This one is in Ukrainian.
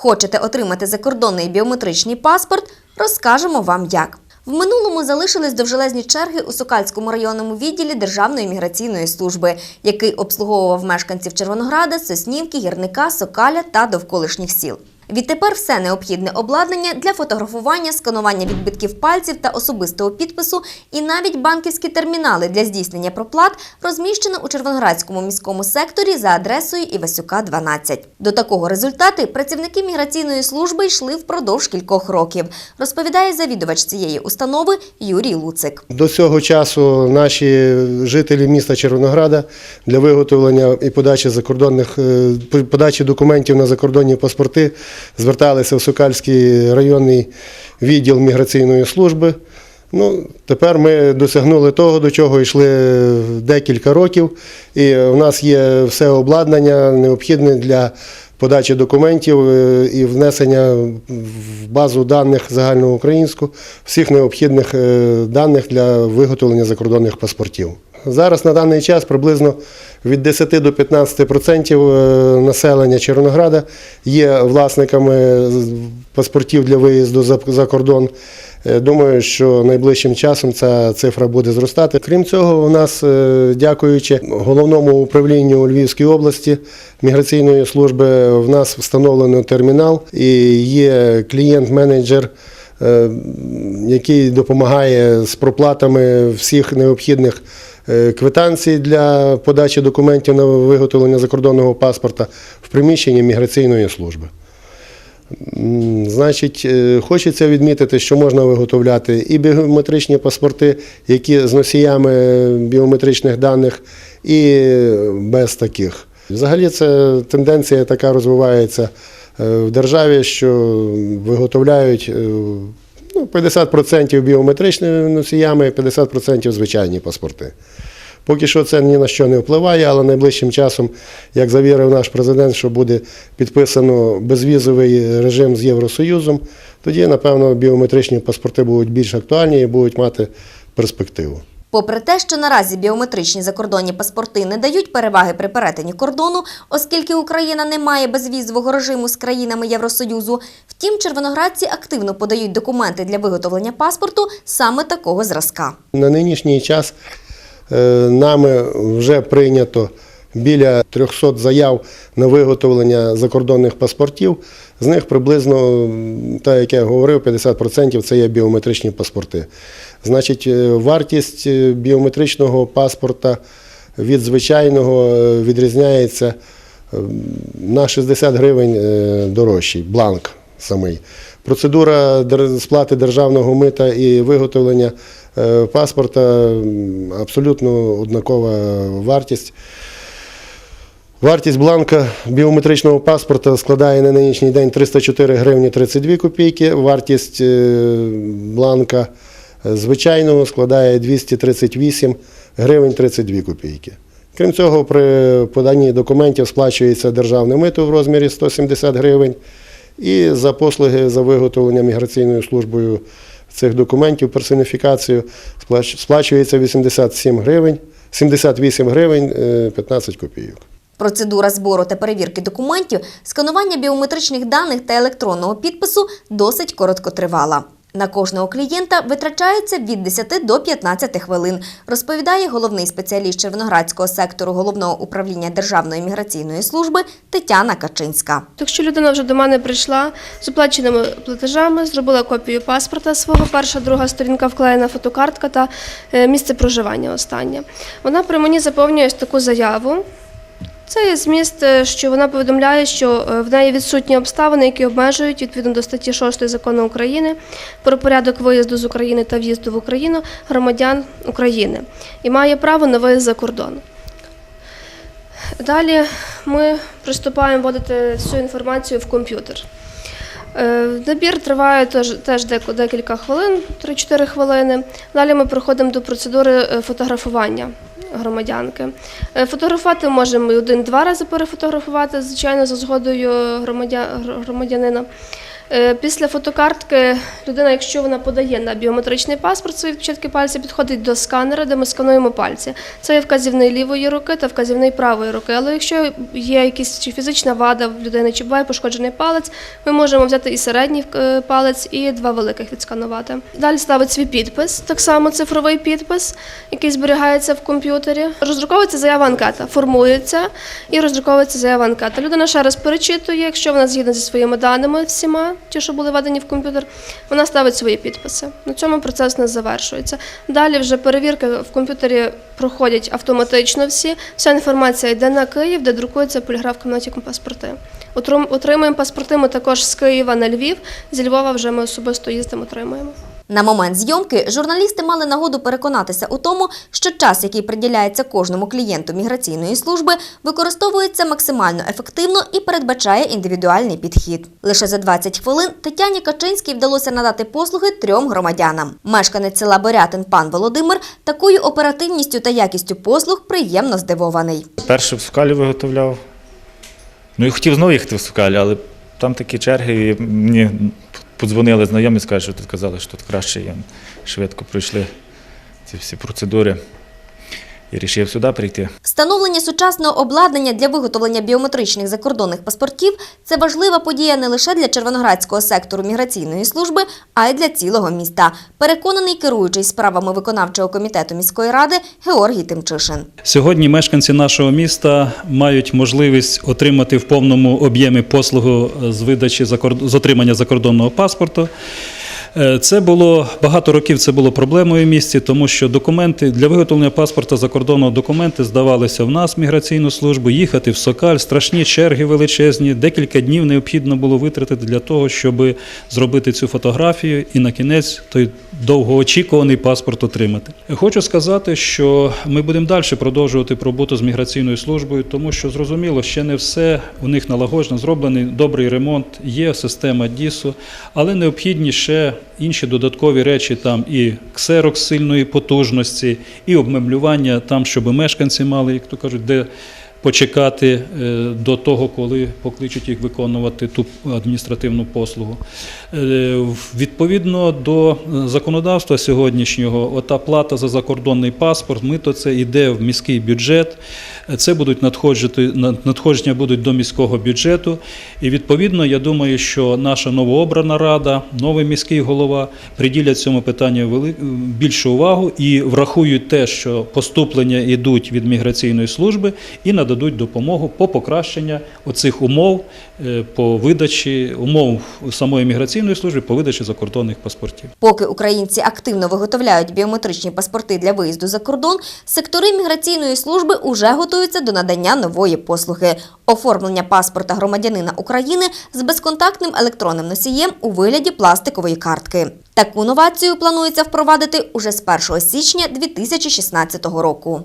Хочете отримати закордонний біометричний паспорт? Розкажемо вам як. В минулому залишились довжелезні черги у Сокальському районному відділі Державної міграційної служби, який обслуговував мешканців Червонограда, Соснівки, Гірника, Сокаля та довколишніх сіл. Відтепер все необхідне обладнання для фотографування, сканування відбитків пальців та особистого підпису, і навіть банківські термінали для здійснення проплат розміщено у Червоноградському міському секторі за адресою Івасюка 12. До такого результату працівники міграційної служби йшли впродовж кількох років, розповідає завідувач цієї установи Юрій Луцик. До цього часу наші жителі міста Червонограда для виготовлення і подачі закордонних е, подачі документів на закордонні паспорти зверталися в Сокальський районний відділ міграційної служби. Ну, тепер ми досягнули того, до чого йшли декілька років, і в нас є все обладнання необхідне для подачі документів е, і внесення в базу даних загальноукраїнську всіх необхідних е, даних для виготовлення закордонних паспортів. Зараз на даний час приблизно від 10 до 15% е, населення Червонограда є власниками паспортів для виїзду за- кордон. Е, Думаю, що найближчим часом ця цифра буде зростати. Крім цього, у нас, е, дякуючи головному управлінню у Львівській області міграційної служби, в нас встановлено термінал і є клієнт-менеджер. Який допомагає з проплатами всіх необхідних е, квитанцій для подачі документів на виготовлення закордонного паспорта в приміщенні міграційної служби. Значить, е, хочеться відмітити, що можна виготовляти і біометричні паспорти, які з носіями біометричних даних, і без таких. Взагалі, це тенденція така розвивається е, в державі, що виготовляють ну, 50% біометричними носіями, 50% звичайні паспорти. Поки що це ні на що не впливає, але найближчим часом, як завірив наш президент, що буде підписано безвізовий режим з Євросоюзом, тоді, напевно, біометричні паспорти будуть більш актуальні і будуть мати перспективу. Попри те, що наразі біометричні закордонні паспорти не дають переваги при перетині кордону, оскільки Україна не має безвізового режиму з країнами Євросоюзу, втім, червоноградці активно подають документи для виготовлення паспорту саме такого зразка. На нинішній час е, нами вже прийнято біля 300 заяв на виготовлення закордонних паспортів. З них приблизно, так як я говорив, 50% це є біометричні паспорти. Значить, е, вартість е, біометричного паспорта від звичайного е, відрізняється на 60 гривень дорожчий, бланк самий. Процедура сплати державного мита і виготовлення паспорта абсолютно однакова вартість. Вартість бланка біометричного паспорта складає на нинішній день 304 гривні 32 копійки. Вартість бланка звичайного складає 238 гривень 32 копійки. Крім цього, при поданні документів сплачується державне мито в розмірі 170 гривень. І за послуги за виготовлення міграційною службою цих документів, персоніфікацію, сплач- сплачується 87 гривень, 78 гривень е, 15 копійок. Процедура збору та перевірки документів, сканування біометричних даних та електронного підпису досить короткотривала. На кожного клієнта витрачається від 10 до 15 хвилин, розповідає головний спеціаліст Червоноградського сектору головного управління Державної міграційної служби Тетяна Качинська. Якщо людина вже до мене прийшла з оплаченими платежами, зробила копію паспорта свого, перша, друга сторінка вклеєна фотокартка та е, місце проживання останнє. Вона при мені заповнює таку заяву. Це є зміст, е, що вона повідомляє, що е, в неї відсутні обставини, які обмежують відповідно до статті 6 закону України про порядок виїзду з України та в'їзду в Україну громадян України і має право на виїзд за кордон. Далі ми приступаємо вводити всю інформацію в комп'ютер. Е, Набір триває теж, декілька хвилин, 3-4 хвилини. Далі ми переходимо до процедури фотографування громадянки. Е, Фотографувати можемо один-два рази перефотографувати, звичайно, за згодою громадя- громадянина. Е, Після фотокартки людина, якщо вона подає на біометричний паспорт свої відпечатки пальця, підходить до сканера, де ми скануємо пальці. Це є вказівний лівої руки та вказівний правої руки. Але якщо є якась чи фізична вада в людини, чи буває пошкоджений палець, ми можемо взяти і середній е, палець, і два великих відсканувати. Далі ставить свій підпис, так само цифровий підпис, який зберігається в комп'ютері. Роздруковується заява анкета, формується і роздруковується заява анкета. Людина ще раз перечитує, якщо вона згідна зі своїми даними всіма, ті, що були введені в комп'ютер, вона ставить свої підписи. На цьому процес не завершується. Далі вже перевірки в комп'ютері проходять автоматично всі. Вся інформація йде на Київ, де друкується поліграф кімнаті паспорти. Отрим- Отримуємо паспорти ми також з Києва на Львів. Зі Львова вже ми особисто їздимо, отримуємо. На момент зйомки журналісти мали нагоду переконатися у тому, що час, який приділяється кожному клієнту міграційної служби, використовується максимально ефективно і передбачає індивідуальний підхід. Лише за 20 хвилин Тетяні Качинській вдалося надати послуги трьом громадянам. Мешканець села Борятин пан Володимир такою оперативністю та якістю послуг приємно здивований. Перше в Сукалі виготовляв. Ну і хотів знову їхати в Сукалі, але там такі черги, і мені подзвонили знайомі, сказали, що тут казали, що тут краще. Швидко пройшли ці всі процедури. І вирішив сюди прийти. Встановлення сучасного обладнання для виготовлення біометричних закордонних паспортів це важлива подія не лише для Червоноградського сектору міграційної служби, а й для цілого міста. Переконаний керуючий справами виконавчого комітету міської ради Георгій Тимчишин. Сьогодні мешканці нашого міста мають можливість отримати в повному об'ємі послугу з видачі з отримання закордонного паспорту. Е, Це було багато років. Це було проблемою в місті, тому що документи для виготовлення паспорта закордонного документи здавалися в нас міграційну службу, їхати в Сокаль, страшні черги величезні. Декілька днів необхідно було витратити для того, щоб зробити цю фотографію і на кінець той довгоочікуваний паспорт отримати. Хочу сказати, що ми будемо далі продовжувати роботу з міграційною службою, тому що зрозуміло, ще не все у них налагоджено, зроблений добрий ремонт, є система ДІСу, але необхідні ще інші додаткові речі, там і ксерокс сильної потужності, і обмемлювання там, щоб мешканці мали, як то кажуть, де почекати е, до того, коли покличуть їх виконувати ту адміністративну послугу. Е, Відповідно до е, законодавства сьогоднішнього, ота плата за закордонний паспорт, мито це йде в міський бюджет. Це будуть надходжити надходження будуть до міського бюджету. І відповідно, я думаю, що наша новообрана рада, новий міський голова приділять цьому питанню більшу увагу і врахують те, що поступлення йдуть від міграційної служби, і нададуть допомогу по покращенню оцих умов е, по видачі умов самої міграційної служби по видачі закордонних паспортів. Поки українці активно виготовляють біометричні паспорти для виїзду за кордон, сектори міграційної служби уже готуються до надання нової послуги оформлення паспорта громадянина України з безконтактним електронним носієм у вигляді пластикової картки. Таку новацію планується впровадити уже з 1 січня 2016 року.